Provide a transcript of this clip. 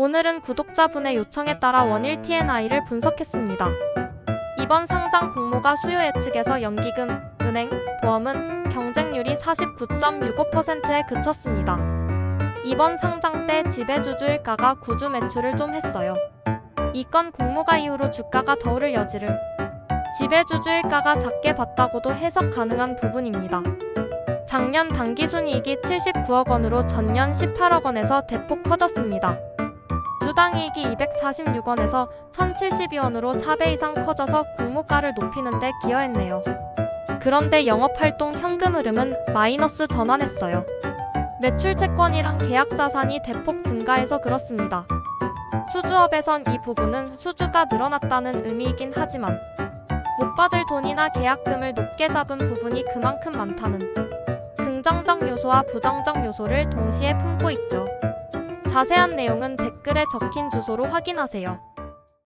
오늘은 구독자분의 요청에 따라 원일 TNI를 분석했습니다. 이번 상장 공모가 수요 예측에서 연기금, 은행, 보험은 경쟁률이 49.65%에 그쳤습니다. 이번 상장 때 지배주주일가가 구주 매출을 좀 했어요. 이 건 공모가 이후로 주가가 더 오를 여지를 지배주주일가가 작게 봤다고도 해석 가능한 부분입니다. 작년 당기순이익이 79억 원으로 전년 18억 원에서 대폭 커졌습니다. 주당 이익이 246원에서 1072원으로 4배 이상 커져서 공모가를 높이는 데 기여했네요. 그런데 영업활동 현금 흐름은 마이너스 전환했어요. 매출 채권이랑 계약 자산이 대폭 증가해서 그렇습니다. 수주업에선 이 부분은 수주가 늘어났다는 의미이긴 하지만 못 받을 돈이나 계약금을 높게 잡은 부분이 그만큼 많다는 긍정적 요소와 부정적 요소를 동시에 품고 있죠. 자세한 내용은 댓글에 적힌 주소로 확인하세요.